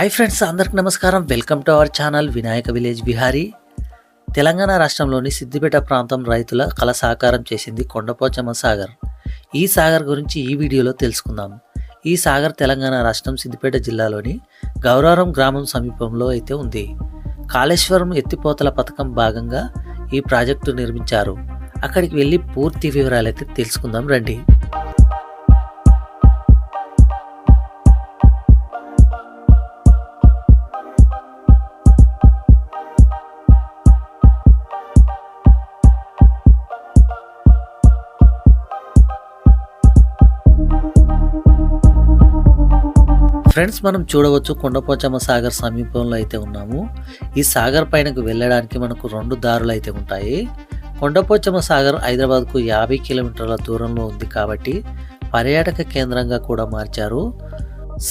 Hi friends అందరికి నమస్కారం. Welcome to our channel Vinayaka village Bihari Telangana రాష్ట్రంలోని సిద్దిపేట ప్రాంతం రైతుల కళ సాకారం చేసింది కొండపోచమ్మ సాగర్. ఈ సాగర్ గురించి ఈ వీడియోలో తెలుసుకుందాం. ఈ సాగర్ తెలంగాణ రాష్ట్రం సిద్దిపేట జిల్లాలోని గౌరవరం గ్రామం సమీపంలో అయితే ఉంది. కాళేశ్వరం ఎత్తిపోతల పథకం భాగంగా ఈ ప్రాజెక్టు నిర్మించారు. అక్కడికి వెళ్ళి పూర్తి వివరాలు అయితే తెలుసుకుందాం రండి. ఫ్రెండ్స్ మనం చూడవచ్చు కొండపోచమ్మ సాగర్ సమీపంలో అయితే ఉన్నాము. ఈ సాగర్ పైనకు వెళ్ళడానికి మనకు రెండు దారులు అయితే ఉంటాయి. కొండపోచమ్మ సాగర్ హైదరాబాద్కు యాభై కిలోమీటర్ల దూరంలో ఉంది కాబట్టి పర్యాటక కేంద్రంగా కూడా మార్చారు.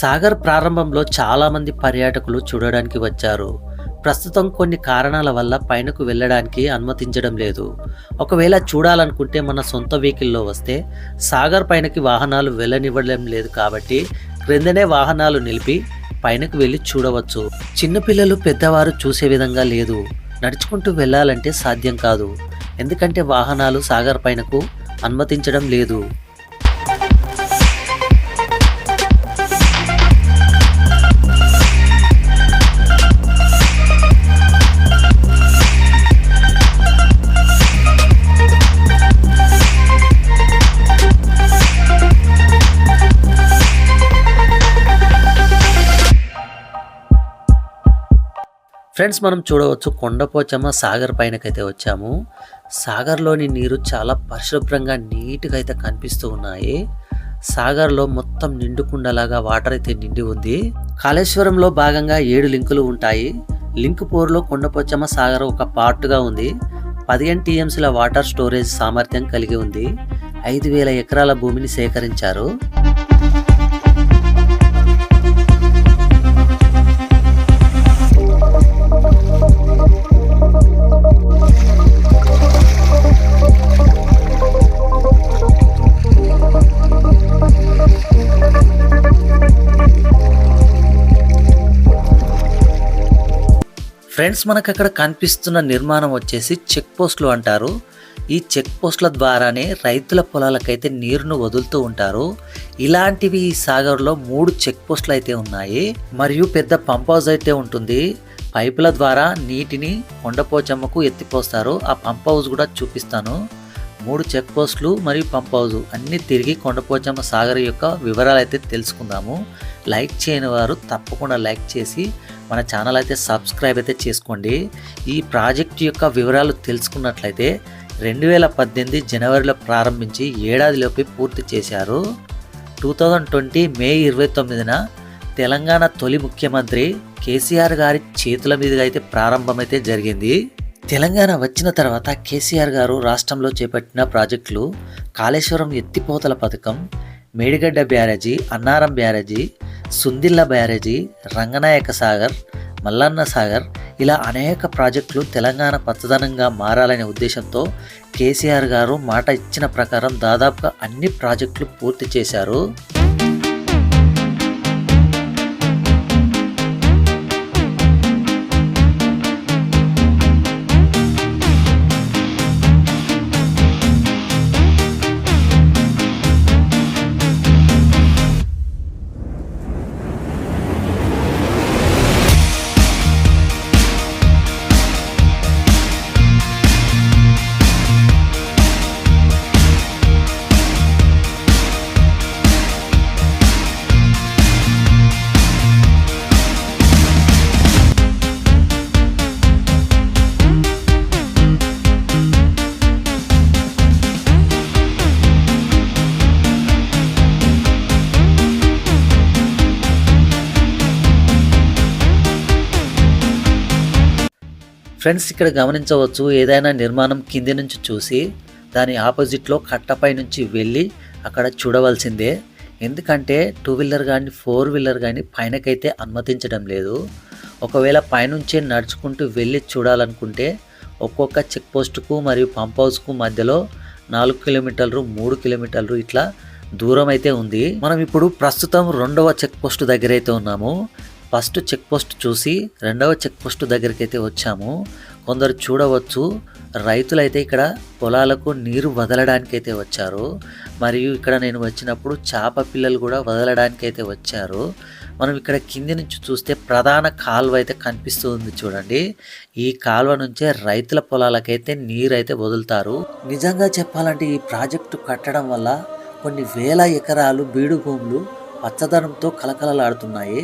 సాగర్ ప్రారంభంలో చాలామంది పర్యాటకులు చూడడానికి వచ్చారు. ప్రస్తుతం కొన్ని కారణాల వల్ల పైనకు వెళ్ళడానికి అనుమతించడం లేదు. ఒకవేళ చూడాలనుకుంటే మన సొంత వెహికల్లో వస్తే సాగర్ పైనకి వాహనాలు వెళ్ళనివ్వడం లేదు కాబట్టి క్రిందనే వాహనాలు నిలిపి పైనకు వెళ్ళి చూడవచ్చు. చిన్నపిల్లలు పెద్దవారు చూసే విధంగా లేదు. నడుచుకుంటూ వెళ్ళాలంటే సాధ్యం కాదు. ఎందుకంటే వాహనాలు సాగర్ పైనకు అనుమతించడం లేదు. ఫ్రెండ్స్ మనం చూడవచ్చు కొండపోచమ్మ సాగర్ పైనకైతే వచ్చాము. సాగర్లోని నీరు చాలా పరిశుభ్రంగా నీట్గా అయితే కనిపిస్తూ ఉన్నాయి. సాగర్లో మొత్తం నిండుకుండలాగా వాటర్ అయితే నిండి ఉంది. కాళేశ్వరంలో భాగంగా ఏడు లింకులు ఉంటాయి. లింక్ పోర్లో కొండపోచమ్మ సాగర్ ఒక పార్ట్గా ఉంది. పదిహేను టీఎంసీల వాటర్ స్టోరేజ్ సామర్థ్యం కలిగి ఉంది. ఐదు వేల ఎకరాల భూమిని సేకరించారు. ఫ్రెండ్స్ మనకు అక్కడ కనిపిస్తున్న నిర్మాణం వచ్చేసి చెక్ పోస్టులు అంటారు. ఈ చెక్ పోస్టుల ద్వారానే రైతుల పొలాలకైతే నీరును వదులుతూ ఉంటారు. ఇలాంటివి ఈ సాగర్లో మూడు చెక్ పోస్టులు అయితే ఉన్నాయి. మరియు పెద్ద పంప్ హౌస్ అయితే ఉంటుంది. పైపుల ద్వారా నీటిని కొండపోచమ్మకు ఎత్తిపోస్తారు. ఆ పంప్ హౌస్ కూడా చూపిస్తాను. మూడు చెక్ పోస్టులు మరియు పంప్ హౌస్ అన్నీ తిరిగి కొండపోచమ్మ సాగర్ యొక్క వివరాలు అయితే తెలుసుకుందాము. లైక్ చేయని వారు తప్పకుండా లైక్ చేసి మన ఛానల్ అయితే సబ్స్క్రైబ్ అయితే చేసుకోండి. ఈ ప్రాజెక్ట్ యొక్క వివరాలు తెలుసుకున్నట్లయితే రెండు వేల పద్దెనిమిది జనవరిలో ప్రారంభించి ఏడాదిలోపే పూర్తి చేశారు. టూ థౌజండ్ ట్వంటీ మే ఇరవై తొమ్మిదిన తెలంగాణ తొలి ముఖ్యమంత్రి కేసీఆర్ గారి చేతుల మీదుగా అయితే ప్రారంభమైతే జరిగింది. తెలంగాణ వచ్చిన తర్వాత కేసీఆర్ గారు రాష్ట్రంలో చేపట్టిన ప్రాజెక్టులు కాళేశ్వరం ఎత్తిపోతల పథకం మేడిగడ్డ బ్యారేజీ అన్నారం బ్యారేజీ సుందిల్ల బ్యారేజీ రంగనాయక సాగర్ మల్లన్న సాగర్ ఇలా అనేక ప్రాజెక్టులు తెలంగాణ పచ్చదనంగా మారాలనే ఉద్దేశంతో కేసీఆర్ గారు మాట ఇచ్చిన ప్రకారం దాదాపుగా అన్ని ప్రాజెక్టులు పూర్తి చేశారు. ఫ్రెండ్స్ ఇక్కడ గమనించవచ్చు ఏదైనా నిర్మాణం కింది నుంచి చూసి దాని ఆపోజిట్లో కట్టపై నుంచి వెళ్ళి అక్కడ చూడవలసిందే. ఎందుకంటే టూ వీలర్ కానీ ఫోర్ వీలర్ కానీ పైనకైతే అనుమతించడం లేదు. ఒకవేళ పైనుంచే నడుచుకుంటూ వెళ్ళి చూడాలనుకుంటే ఒక్కొక్క చెక్ పోస్టుకు మరియు పంప్ హౌస్కు మధ్యలో నాలుగు కిలోమీటర్లు మూడు కిలోమీటర్లు ఇట్లా దూరం అయితే ఉంది. మనం ఇప్పుడు ప్రస్తుతం రెండవ చెక్ పోస్ట్ దగ్గర అయితే ఉన్నాము. ఫస్ట్ చెక్ పోస్ట్ చూసి రెండవ చెక్ పోస్ట్ దగ్గరికి అయితే వచ్చాము. కొందరు చూడవచ్చు రైతులైతే ఇక్కడ పొలాలకు నీరు వదలడానికి అయితే వచ్చారు. మరియు ఇక్కడ నేను వచ్చినప్పుడు చేప పిల్లలు కూడా వదలడానికి అయితే వచ్చారు. మనం ఇక్కడ కింది నుంచి చూస్తే ప్రధాన కాలువ అయితే కనిపిస్తుంది చూడండి. ఈ కాలువ నుంచే రైతుల పొలాలకైతే నీరు అయితే వదులుతారు. నిజంగా చెప్పాలంటే ఈ ప్రాజెక్టు కట్టడం వల్ల కొన్ని వేల ఎకరాలు బీడు భూములు పచ్చదనంతో కలకలలాడుతున్నాయి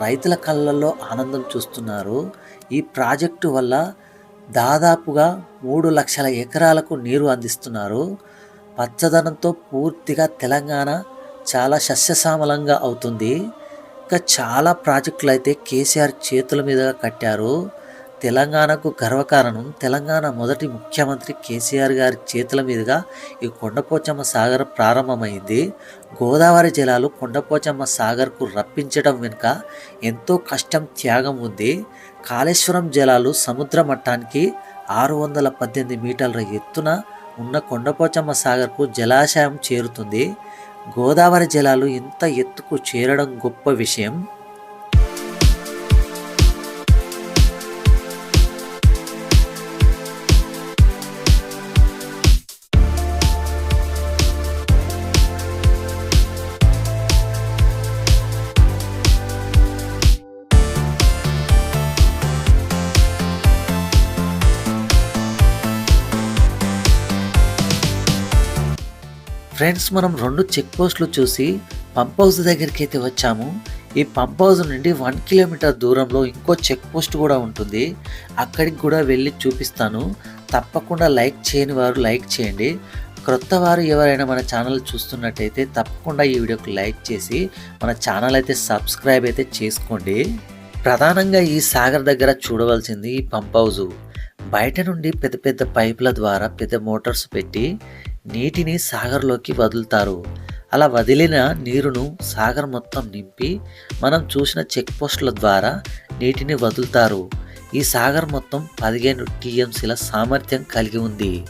రైతుల కళ్ళల్లో ఆనందం చూస్తున్నారు. ఈ ప్రాజెక్టు వల్ల దాదాపుగా మూడు లక్షల ఎకరాలకు నీరు అందిస్తున్నారు. పచ్చదనంతో పూర్తిగా తెలంగాణ చాలా సస్యశ్యామలంగా అవుతుంది. ఇంకా చాలా ప్రాజెక్టులు అయితే కేసీఆర్ చేతుల మీదుగా కట్టారు. తెలంగాణకు గర్వకారణం తెలంగాణ మొదటి ముఖ్యమంత్రి కేసీఆర్ గారి చేతుల మీదుగా ఈ కొండపోచమ్మ సాగర్ ప్రారంభమైంది. గోదావరి జలాలు కొండపోచమ్మ సాగర్కు రప్పించడం వెనుక ఎంతో కష్టం త్యాగం ఉంది. కాళేశ్వరం జలాలు సముద్ర మట్టానికి ఆరు వందల పద్దెనిమిది మీటర్ల ఎత్తున ఉన్న కొండపోచమ్మ సాగర్కు జలాశయం చేరుతుంది. గోదావరి జలాలు ఇంత ఎత్తుకు చేరడం గొప్ప విషయం. ఫ్రెండ్స్ మనం రెండు చెక్ పోస్టులు చూసి పంప్ హౌస్ దగ్గరికి అయితే వచ్చాము. ఈ పంప్ హౌస్ నుండి వన్ కిలోమీటర్ దూరంలో ఇంకో చెక్ పోస్ట్ కూడా ఉంటుంది. అక్కడికి కూడా వెళ్ళి చూపిస్తాను. తప్పకుండా లైక్ చేయని వారు లైక్ చేయండి. క్రొత్త వారు ఎవరైనా మన ఛానల్ చూస్తున్నట్టయితే తప్పకుండా ఈ వీడియోకి లైక్ చేసి మన ఛానల్ అయితే సబ్స్క్రైబ్ అయితే చేసుకోండి. ప్రధానంగా ఈ సాగర్ దగ్గర చూడవలసింది ఈ పంప్ హౌస్. బయట నుండి పెద్ద పెద్ద పైపుల ద్వారా పెద్ద మోటార్స్ పెట్టి నీటిని సాగర్లోకి వదులుతారు. అలా వదిలిన నీరును సాగర్ మొత్తం నింపి మనం చూసిన చెక్ పోస్టుల ద్వారా నీటిని వదులుతారు. ఈ సాగర్ మొత్తం పదిహేను టీఎంసీల సామర్థ్యం కలిగి ఉంది.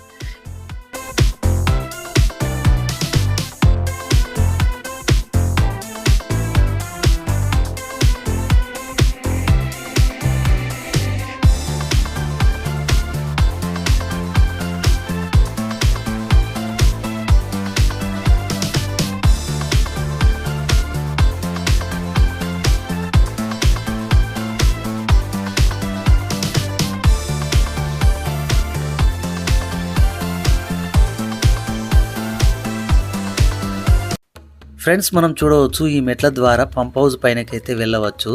ఫ్రెండ్స్ మనం చూడవచ్చు ఈ మెట్ల ద్వారా పంప్ హౌస్ పైనకైతే వెళ్ళవచ్చు.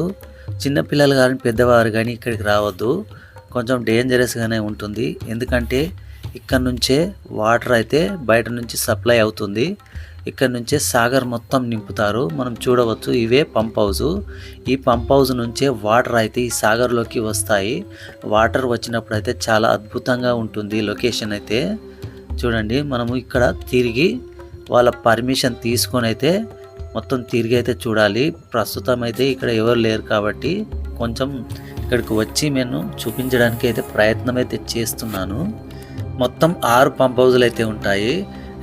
చిన్నపిల్లలు కానీ పెద్దవారు కానీ ఇక్కడికి రావద్దు. కొంచెం డేంజరస్గానే ఉంటుంది. ఎందుకంటే ఇక్కడ నుంచే వాటర్ అయితే బయట నుంచి సప్లై అవుతుంది. ఇక్కడ నుంచే సాగర్ మొత్తం నింపుతారు. మనం చూడవచ్చు ఇవే పంప్ హౌస్. ఈ పంప్ హౌస్ నుంచే వాటర్ అయితే ఈ సాగర్లోకి వస్తాయి. వాటర్ వచ్చినప్పుడు అయితే చాలా అద్భుతంగా ఉంటుంది లొకేషన్ అయితే. చూడండి మనము ఇక్కడ తిరిగి వాళ్ళ పర్మిషన్ తీసుకొని అయితే మొత్తం తిరిగి అయితే చూడాలి. ప్రస్తుతం అయితే ఇక్కడ ఎవరు లేరు కాబట్టి కొంచెం ఇక్కడికి వచ్చి నేను చూపించడానికి అయితే ప్రయత్నం అయితే చేస్తున్నాను. మొత్తం ఆరు పంప్ హౌజులు అయితే ఉంటాయి.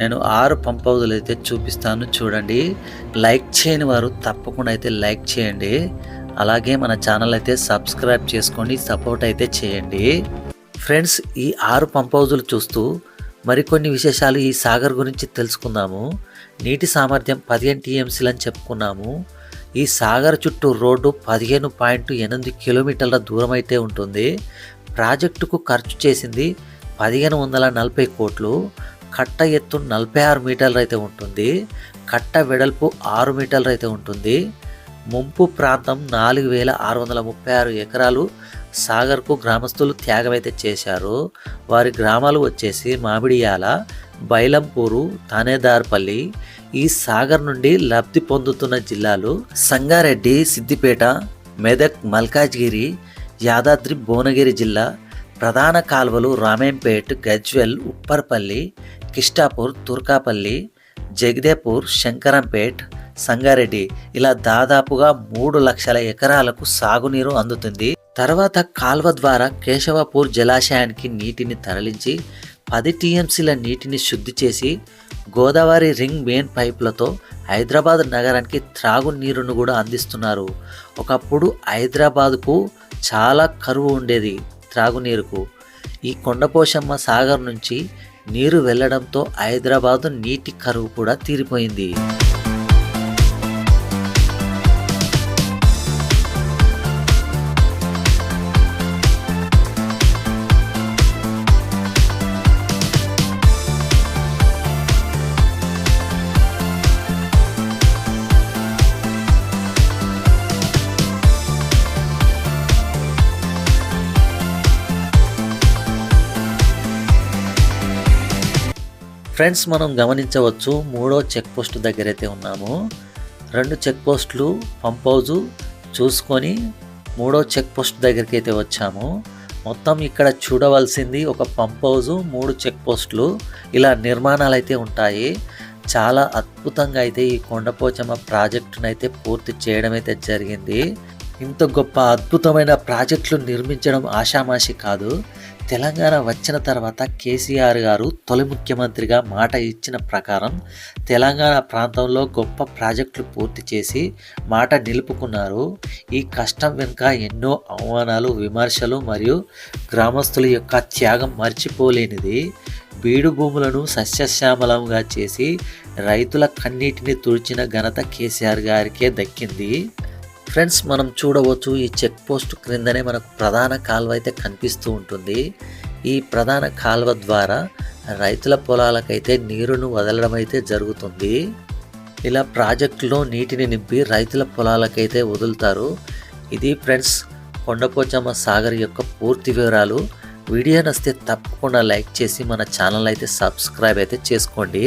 నేను ఆరు పంప్ హౌజులు అయితే చూపిస్తాను చూడండి. లైక్ చేయని వారు తప్పకుండా అయితే లైక్ చేయండి. అలాగే మన ఛానల్ అయితే సబ్స్క్రైబ్ చేసుకోండి సపోర్ట్ అయితే చేయండి. ఫ్రెండ్స్ ఈ ఆరు పంప్ హౌజులు చూస్తూ మరికొన్ని విశేషాలు ఈ సాగర్ గురించి తెలుసుకుందాము. నీటి సామర్థ్యం పదిహేను టీఎంసీలు అని చెప్పుకున్నాము. ఈ సాగర్ చుట్టూ రోడ్డు పదిహేను పాయింట్ ఎనిమిది కిలోమీటర్ల దూరం అయితే ఉంటుంది. ప్రాజెక్టుకు ఖర్చు చేసింది పదిహేను వందల నలభై కోట్లు. కట్ట ఎత్తు నలభై ఆరు మీటర్లు అయితే ఉంటుంది. కట్ట వెడల్పు ఆరు మీటర్లు అయితే ఉంటుంది. ముంపు ప్రాంతం నాలుగు వేల ఆరు వందల ముప్పై ఆరు ఎకరాలు. సాగర్కు గ్రామస్తులు త్యాగమైతే చేశారు. వారి గ్రామాలు వచ్చేసి మామిడియాల బైలంపూరు తానేదార్పల్లి ఈ సాగర్ నుండి లబ్ధి పొందుతున్న జిల్లాలు సంగారెడ్డి సిద్దిపేట మెదక్ మల్కాజ్గిరి యాదాద్రి భువనగిరి జిల్లా ప్రధాన కాల్వలు రామేంపేట్ గజ్వెల్ ఉప్పర్పల్లి కిష్టాపూర్ తుర్కాపల్లి జగదేపూర్ శంకరంపేట్ సంగారెడ్డి ఇలా దాదాపుగా మూడు లక్షల ఎకరాలకు సాగునీరు అందుతుంది. తర్వాత కాల్వ ద్వారా కేశవపూర్ జలాశయానికి నీటిని తరలించి పది టీఎంసీల నీటిని శుద్ధి చేసి గోదావరి రింగ్ మెయిన్ పైపులతో హైదరాబాద్ నగరానికి త్రాగునీరును కూడా అందిస్తున్నారు. ఒకప్పుడు హైదరాబాద్కు చాలా కరువు ఉండేది త్రాగునీరుకు. ఈ కొండపోషమ్మ సాగర్ నుంచి నీరు వెళ్ళడంతో హైదరాబాదు నీటి కరువు కూడా తీరిపోయింది. ఫ్రెండ్స్ మనం గమనించవచ్చు మూడో చెక్ పోస్ట్ దగ్గర అయితే ఉన్నాము. రెండు చెక్ పోస్టులు పంప్ హౌజు చూసుకొని మూడో చెక్ పోస్ట్ దగ్గరికి అయితే వచ్చాము. మొత్తం ఇక్కడ చూడవలసింది ఒక పంప్ హౌజు మూడు చెక్ పోస్టులు ఇలా నిర్మాణాలు అయితే ఉంటాయి. చాలా అద్భుతంగా అయితే ఈ కొండపోచమ్మ ప్రాజెక్టును అయితే పూర్తి చేయడం అయితే జరిగింది. ఇంత గొప్ప అద్భుతమైన ప్రాజెక్టులు నిర్మించడం ఆషామాషి కాదు. తెలంగాణ వచ్చిన తర్వాత కేసీఆర్ గారు తొలి ముఖ్యమంత్రిగా మాట ఇచ్చిన ప్రకారం తెలంగాణ ప్రాంతంలో గొప్ప ప్రాజెక్టులు పూర్తి చేసి మాట నిలుపుకున్నారు. ఈ కష్టం వెనుక ఎన్నో అవమానాలు విమర్శలు మరియు గ్రామస్తుల యొక్క త్యాగం మర్చిపోలేనిది. బీడు భూములను సస్యశ్యామలంగా చేసి రైతుల కన్నీటిని తుడిచిన ఘనత కేసీఆర్ గారికే దక్కింది. ఫ్రెండ్స్ మనం చూడవచ్చు ఈ చెక్ పోస్ట్ క్రిందనే మనకు ప్రధాన కాలువ అయితే కనిపిస్తూ ఉంటుంది. ఈ ప్రధాన కాలువ ద్వారా రైతుల పొలాలకైతే నీరును వదలడం అయితే జరుగుతుంది. ఇలా ప్రాజెక్టులో నీటిని నింపి రైతుల పొలాలకైతే వదులుతారు. ఇది ఫ్రెండ్స్ కొండపోచమ్మ సాగర్ యొక్క పూర్తి వివరాలు. వీడియో నస్తే తప్పకుండా లైక్ చేసి మన ఛానల్ అయితే సబ్స్క్రైబ్ అయితే చేసుకోండి.